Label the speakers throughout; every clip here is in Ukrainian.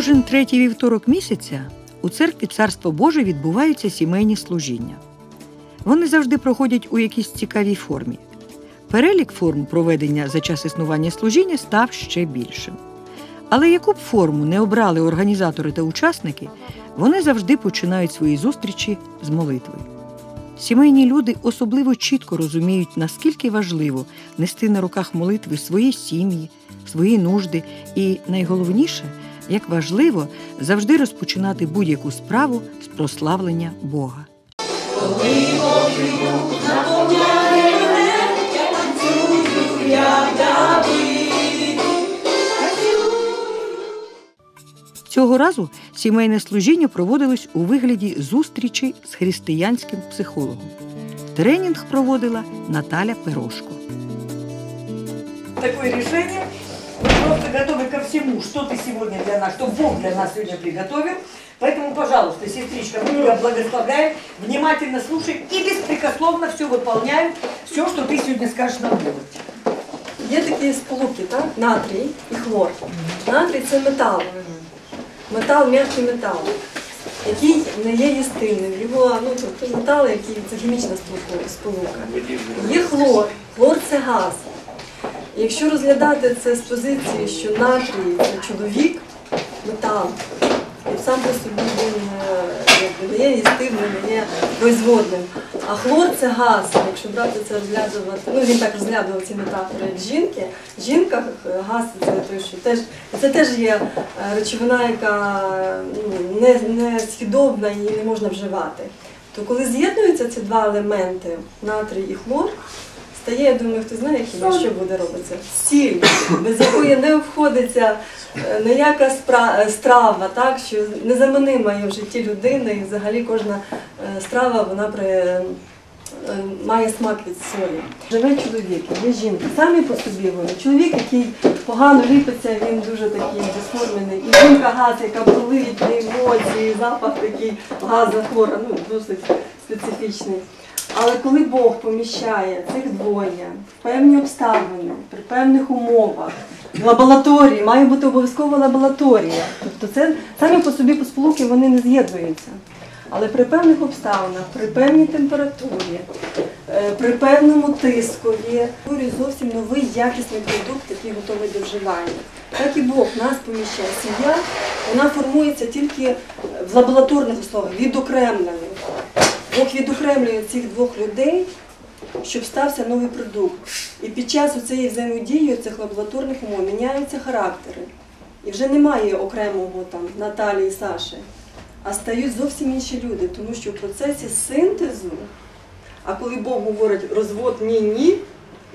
Speaker 1: Кожен третій вівторок місяця у церкві Царство Боже відбуваються сімейні служіння. Вони завжди проходять у якійсь цікавій формі. Перелік форм проведення за час існування служіння став ще більшим. Але яку б форму не обрали організатори та учасники, вони завжди починають свої зустрічі з молитви. Сімейні люди особливо чітко розуміють, наскільки важливо нести на руках молитви свої сім'ї, свої нужди, і найголовніше, як важливо завжди розпочинати будь-яку справу з прославлення Бога. Цього разу сімейне служіння проводилось у вигляді зустрічі з християнським психологом. Тренінг проводила Наталя Пирошко.
Speaker 2: такое решение. Мы просто готовы ко всему, что ты сегодня для нас, что Бог для нас сегодня приготовил. Поэтому, пожалуйста, сестричка, мы тебя благословляем, внимательно слушаем и беспрекословно все выполняем, все, что ты сегодня скажешь нам делать.
Speaker 3: Є такі сполуки, так? Натрій і хлор. Натрій це метал. Метал, м'який метал, який не є їстивним. Його, ну, тобто метал, який це хімічна сполука- сполука. Є хлор. Хлор це газ. І якщо розглядати це з позиції, що натрій це чоловік, метал, і сам по собі він е, не є їстивним, не є производним. А хлор це газ. Якщо брати це розглядувати, ну він так розглядував ці метафори як жінки. Жінка е, газ це той, що теж це теж є е, речовина, яка ну, не, не східобна, її не можна вживати. То коли з'єднуються ці два елементи, натрій і хлор, стає, я думаю, хто знає, хіба що буде робитися? Сіль, без якої не обходиться е, ніяка е, страва, так, що незаменима є в житті людини, і взагалі кожна е, страва вона при, має смак від солі. Живе чоловік, є жінка, самі по собі вони. Чоловік, який погано ліпиться, він дуже такий безформений. І жінка газ, яка болить, емоції, запах такий газа хвора, ну досить специфічний. Але коли Бог поміщає цих двоє в певні обставини, при певних умовах, в лабораторії, має бути обов'язково лабораторія. Тобто це самі по собі посполуки вони не з'єднуються. Але при певних обставинах, при певній температурі, е, при певному тискові створює зовсім новий якісний продукт, який готовий до вживання. Так і Бог нас поміщає. Сім'я, вона формується тільки в лабораторних условиях, відокремлених. Бог відокремлює цих двох людей, щоб стався новий продукт. І під час цієї взаємодії цих лабораторних умов міняються характери. І вже немає окремого там Наталі і Саші, а стають зовсім інші люди, тому що в процесі синтезу, а коли Бог говорить розвод ні-ні,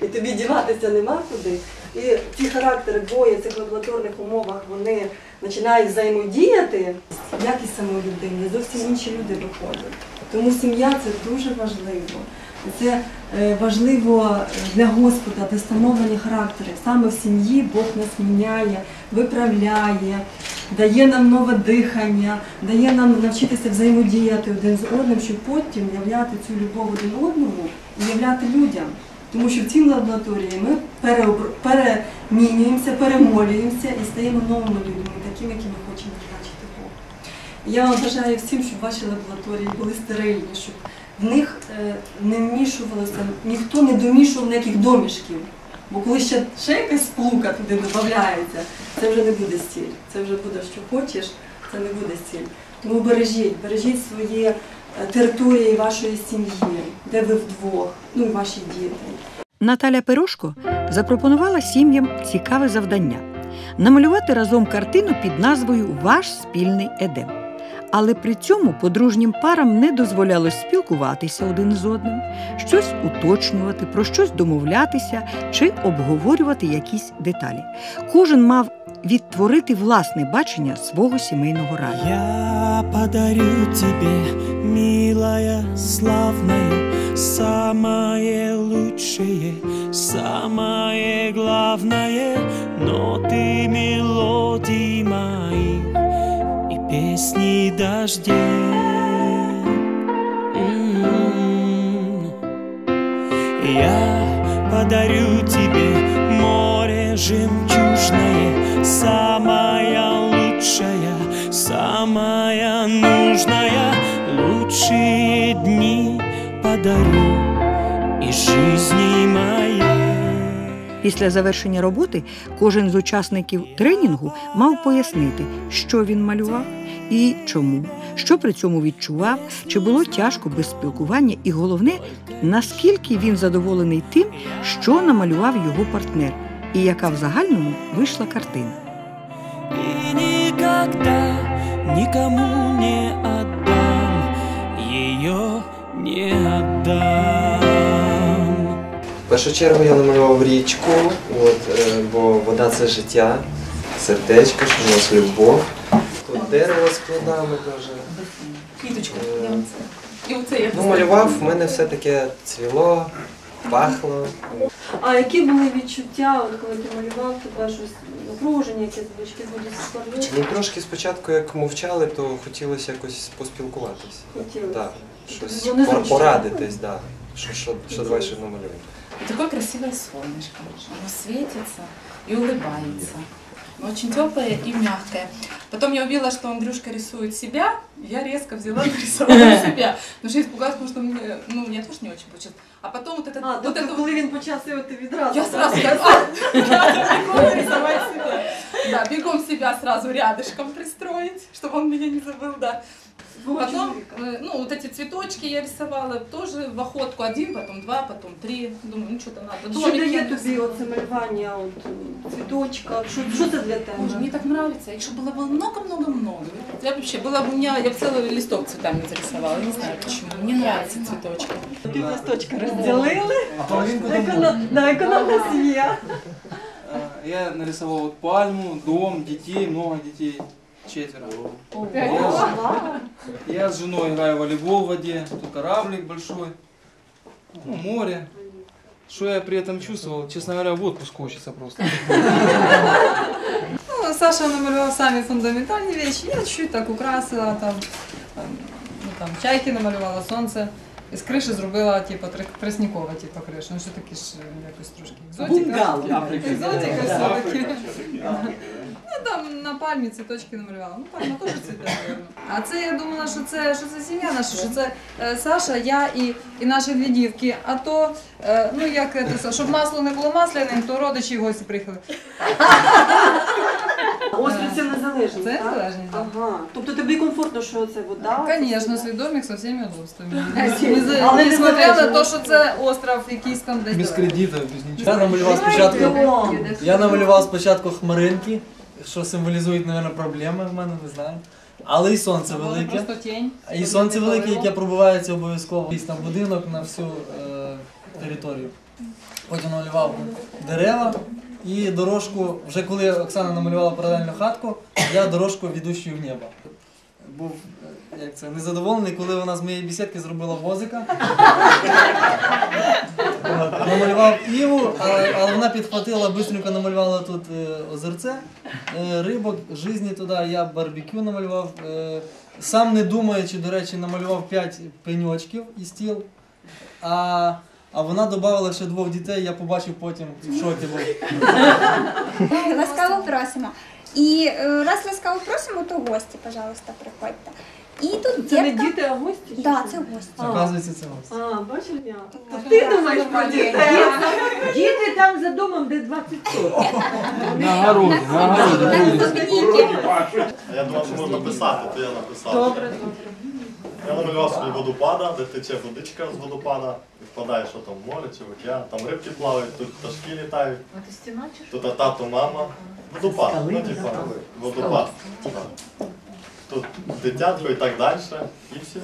Speaker 3: і тобі діватися нема куди, і ці характери двоє в цих лабораторних умовах вони починають взаємодіяти, якість самої людини, зовсім інші люди виходять. Тому сім'я це дуже важливо. Це е, важливо для Господа, для становлення характеру. Саме в сім'ї Бог нас міняє, виправляє, дає нам нове дихання, дає нам навчитися взаємодіяти один з одним, щоб потім являти цю любов один одному і являти людям. Тому що в цій лабораторії ми перемінюємося, перемолюємося і стаємо новими людьми, такими, якими хочемо бачити Бога. Я бажаю всім, щоб ваші лабораторії були стерильні, щоб в них е, не вмішувалося, ніхто не домішував ніяких домішків. Бо коли ще, ще якась сплука туди додається, це вже не буде стіль. Це вже буде, що хочеш, це не буде стіль. Тому бережіть, бережіть свої е, території вашої сім'ї, де ви вдвох, ну і ваші діти.
Speaker 1: Наталя Пирошко запропонувала сім'ям цікаве завдання намалювати разом картину під назвою Ваш спільний Едем. Але при цьому подружнім парам не дозволялось спілкуватися один з одним, щось уточнювати, про щось домовлятися чи обговорювати якісь деталі. Кожен мав відтворити власне бачення свого сімейного раю.
Speaker 4: Я подарю тебе, милая, славная, самое лучшее, самое главное, но ты мелодии мои и песни дождей. М. Я подарю тебе море жемчужное, лучшее. лучшая, самая нужная, лучшие дни подарю из жизни моей.
Speaker 1: Після завершення роботи кожен з учасників тренінгу мав пояснити, що він малював і чому, що при цьому відчував, чи було тяжко без спілкування, і головне, наскільки він задоволений тим, що намалював його партнер, і яка в загальному вийшла картина.
Speaker 4: И никогда никому не не отдам
Speaker 5: В першу чергу я намалював річку, от, е, бо вода це життя, сердечко, що в нас любов. Тут дерево з плодами дуже.
Speaker 6: Квіточку.
Speaker 5: Е,
Speaker 6: І оце я
Speaker 5: Ну, малював, в мене все таке цвіло, пахло.
Speaker 3: А які були відчуття, от коли ти малював, тебе щось напруження, якесь бички будуть
Speaker 5: Ну, трошки спочатку, як мовчали, то хотілося якось поспілкуватись.
Speaker 3: Хотілося.
Speaker 5: Да, щось
Speaker 3: Ну,
Speaker 5: пор- порадитись, да. Що, що, що давай ще намалюємо.
Speaker 6: Такое красивое солнышко. Оно светится и улыбается. Оно Очень теплое и мягкое. Потом я увидела, что Андрюшка рисует себя, я резко взяла нарисовала себя. Потому что я испугалась, потому что мне, ну, мне тоже не очень получилось. А потом вот это,
Speaker 3: А,
Speaker 6: вот это
Speaker 3: коли він почав сивити відразу.
Speaker 6: Я сразу. Да, бегом себя сразу рядышком пристроить, чтобы он меня не забыл, да.
Speaker 3: Свого
Speaker 6: Потом,
Speaker 3: чоловіка.
Speaker 6: э, ну, вот эти цветочки я рисовала тоже в охотку. Один, потом два, потом три. Думаю, ну что-то надо.
Speaker 3: Що
Speaker 6: Домик я
Speaker 3: дає тобі
Speaker 6: нарисовала.
Speaker 3: оце малювання, от, м, цвіточка? Що, що це для тебе?
Speaker 6: Боже, мне так нравится. Их чтобы было было много-много-много. Я вообще, была бы у меня, я бы целый листок цветами зарисовала. Не знаю почему. Мне нравятся цветочки.
Speaker 3: Пів листочка розділили.
Speaker 7: А половинку домой.
Speaker 3: Економ- Да, економна сім'я.
Speaker 7: Э, Я нарисовал вот пальму, дом, детей, много детей, четверо. Я, с- я с женой играю в волейбол в воде, тут кораблик большой, ну, море. Что я при этом чувствовал? Честно говоря, в отпуск хочется просто.
Speaker 8: Ну, Саша намалював самі фундаментальні речі, я чуть так украсила, там, там, ну, там чайки намалювала, сонце. З криші зробила типу, тр- треснікова типу, криша. Ну, що таке ж е, якось трошки екзотика. Екзотика все-таки. Ну, там на пальмі цвіточки намалювала. Ну, пальма теж цвіте. А це я думала, що це, що це сім'я наша, що це е, Саша, я і, і наші дві дівки. А то, е, ну як це, щоб масло не було масляним, то родичі і гості приїхали.
Speaker 3: Острів це незалежність,
Speaker 8: Це
Speaker 3: так?
Speaker 8: незалежність, так.
Speaker 3: Ага. Тобто тобі комфортно, що це вода?
Speaker 8: Свій домик со всеми удобствами.
Speaker 3: Але
Speaker 8: Але
Speaker 3: не
Speaker 8: несмотря на те, що це остров якийсь там десь.
Speaker 7: Без
Speaker 8: далеко.
Speaker 7: кредитов, без ничего.
Speaker 9: Я намалював спочатку. Я намалював спочатку хмаринки, що символізують, мабуть, проблеми в мене, не знаю. Але і сонце велике.
Speaker 8: Просто тінь.
Speaker 9: І сонце велике, яке пробивається обов'язково десь на будинок, на всю е, територію. Потім намалював дерева і дорожку, вже коли Оксана намалювала паралельну хатку, я дорожку ведущу в небо. Був е, як це, незадоволений, коли вона з моєї бесідки зробила возика. Намалював Іву, але, але вона підхватила, бистренько намалювала тут е, озерце, е, рибок, жизні туди, я барбекю намалював. Е, сам не думаючи, до речі, намалював 5 пеньочків і стіл. А, а вона додала ще двох дітей, я побачив потім в шокі був.
Speaker 10: Ласкаво просимо. І е, раз ласкаво просимо, то гості, пожалуйста, приходьте. І тут
Speaker 3: Це не
Speaker 10: дітка.
Speaker 3: діти, а гості? чи
Speaker 10: Да,
Speaker 3: що?
Speaker 10: це гості.
Speaker 3: А.
Speaker 9: Оказується, це ось.
Speaker 3: А, бачиш я? Ти думаєш про дітей?
Speaker 2: Діти там за домом, де 20 соток.
Speaker 7: На огороде, на огороде.
Speaker 10: На.
Speaker 11: Я думав, що можна писати, то я написав.
Speaker 3: Добре,
Speaker 11: Я намалював собі водопада, де тече водичка з водопада, і впадає, що там море чи в океан, там рибки плавають, тут пташки літають. А ти стіна чишка? Тут тато, мама. Водопад, ну типа водопад. Так. Тут дитятко і так далі. І все.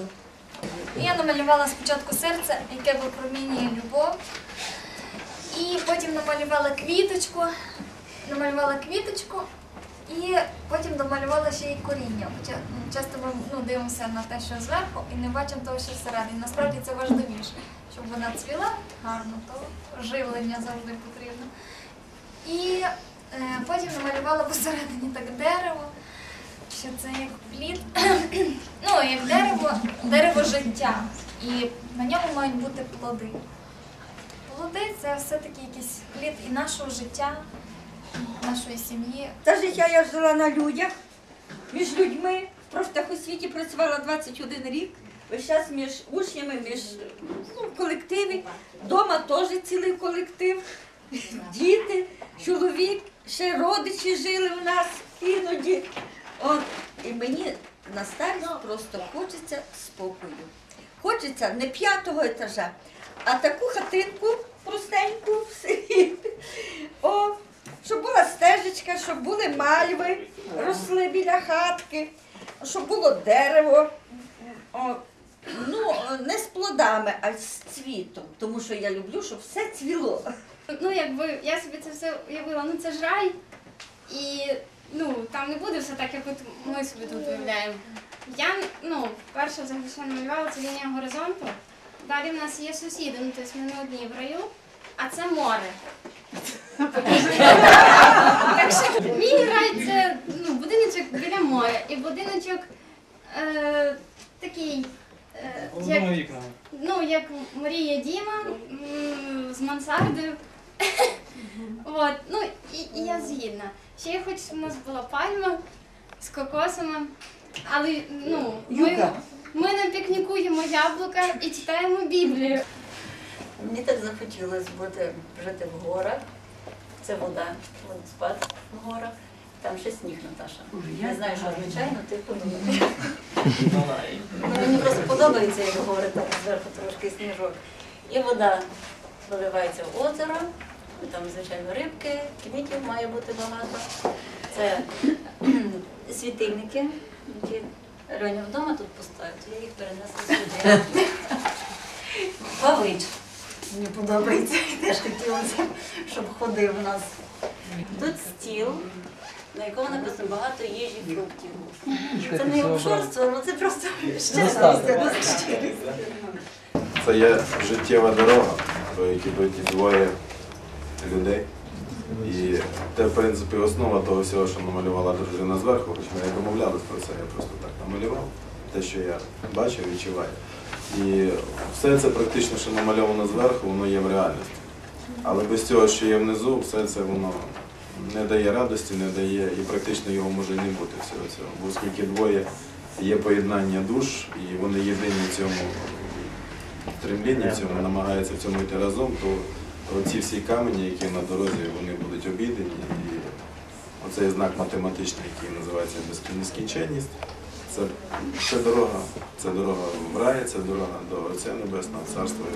Speaker 10: Я намалювала спочатку серце, яке випромінює любов. І потім намалювала квіточку, намалювала квіточку, і потім домалювала ще й коріння. Хоча ну, часто ми ну, дивимося на те, що зверху, і не бачимо того, що всередині. Насправді це важливіше, щоб вона цвіла гарно, то живлення завжди потрібно. І е, потім намалювала посередині так дерево, що це як плід, ну як дерево, дерево життя. І на ньому мають бути плоди. Плоди це все-таки якийсь плід і нашого життя, нашої сім'ї.
Speaker 12: Це життя я жила на людях, між людьми. Просто В профтехосвіті працювала 21 рік. Весь час між учнями, між ну, колективі. Дома теж цілий колектив. Діти, чоловік, ще родичі жили в нас іноді. От, і мені на старість просто хочеться спокою. Хочеться не п'ятого етажа, а таку хатинку простеньку в селі. О, щоб була стежечка, щоб були мальви, росли біля хатки, щоб було дерево. О, ну, не з плодами, а з цвітом, тому що я люблю, щоб все цвіло.
Speaker 13: Ну, якби я собі це все уявила, ну це ж рай. І ну, там не буде все так, як от ми собі тут уявляємо. Я ну, перше взагалі що намалювала це лінія горизонту. Далі в нас є сусіди, ну тобто ми не одні в раю, а це море. так що мій рай це ну, будиночок біля моря. І будиночок е, такий. Е, як, ну, як Марія Діма м, з мансардою. От, ну і, і я згідна. Ще я хочу, щоб у нас була пальма з кокосами, але ну, ми,
Speaker 12: Юка.
Speaker 13: ми не пікнікуємо яблука і читаємо Біблію.
Speaker 12: Мені так захотілося бути жити в горах. Це вода, водоспад в горах. Там ще сніг, Наташа. Я знаю, що звичайно ти подумаєш. Ну, Мені просто подобається, як гори, там зверху трошки сніжок. І вода виливається в озеро, там, звичайно, рибки, квітів має бути багато. Це світильники, які Льоня вдома тут поставить, я їх перенесла сюди. Павич. Мені подобається, теж хотілося, щоб ходив у нас. Тут стіл, на якому написано багато їжі, фруктів. Це не обшорство, ну це просто щастя.
Speaker 14: Це є життєва дорога, по якій йдуть двоє людей. І це, в принципі, основа того всього, що намалювала дружина зверху, хоч ми не домовлялись про це, я просто так намалював, те, що я бачив, відчуваю. І все це практично, що намальовано зверху, воно є в реальності. Але без цього, що є внизу, все це воно не дає радості, не дає, і практично його може не бути всього цього. Бо оскільки двоє є поєднання душ, і вони єдині в цьому стремлінні, в цьому намагаються в цьому йти разом, то оці всі камені, які на дорозі, вони будуть обідені. І оцей знак математичний, який називається безкін- нескінченність, це, це дорога, це дорога в рай, це дорога до Отця Небесного, Царства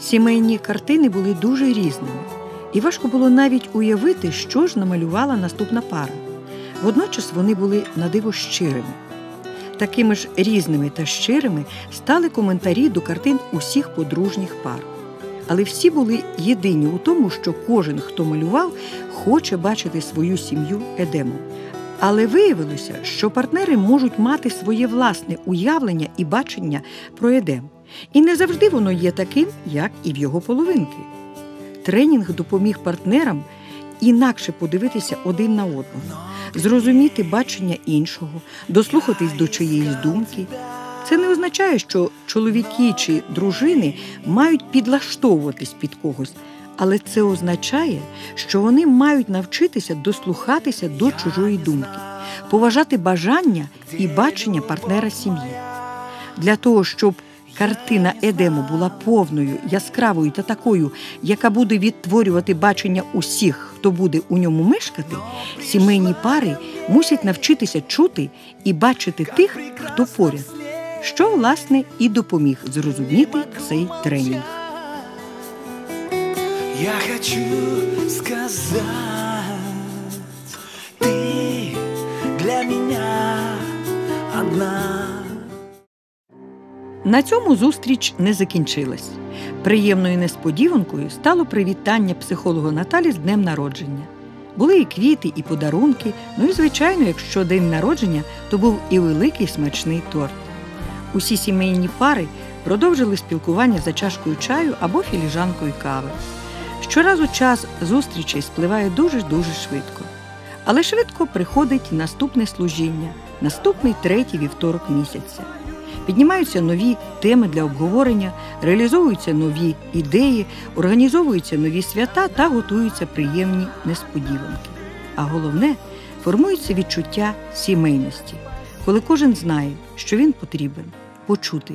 Speaker 1: Сімейні картини були дуже різними, і важко було навіть уявити, що ж намалювала наступна пара. Водночас вони були надиво щирими. Такими ж різними та щирими стали коментарі до картин усіх подружніх пар. Але всі були єдині у тому, що кожен, хто малював, хоче бачити свою сім'ю Едемом. Але виявилося, що партнери можуть мати своє власне уявлення і бачення про Едем. І не завжди воно є таким, як і в його половинки. Тренінг допоміг партнерам інакше подивитися один на одного, зрозуміти бачення іншого, дослухатись до чиєїсь думки. Це не означає, що чоловіки чи дружини мають підлаштовуватись під когось, але це означає, що вони мають навчитися дослухатися до чужої думки, поважати бажання і бачення партнера сім'ї. Для того, щоб картина Едему була повною, яскравою та такою, яка буде відтворювати бачення усіх, хто буде у ньому мешкати, сімейні пари мусять навчитися чути і бачити тих, хто поряд, що власне і допоміг зрозуміти цей тренінг.
Speaker 4: Я хочу сказать, ты для меня одна.
Speaker 1: На цьому зустріч не закінчилась. Приємною несподіванкою стало привітання психолога Наталі з днем народження. Були і квіти, і подарунки. Ну і звичайно, якщо день народження, то був і великий смачний торт. Усі сімейні пари продовжили спілкування за чашкою чаю або філіжанкою кави. Щоразу час зустрічей спливає дуже дуже швидко. Але швидко приходить наступне служіння, наступний третій вівторок місяця. Піднімаються нові теми для обговорення, реалізовуються нові ідеї, організовуються нові свята та готуються приємні несподіванки. А головне, формується відчуття сімейності, коли кожен знає, що він потрібен, почути,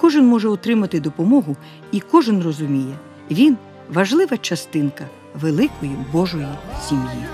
Speaker 1: кожен може отримати допомогу, і кожен розуміє, він важлива частинка великої Божої сім'ї.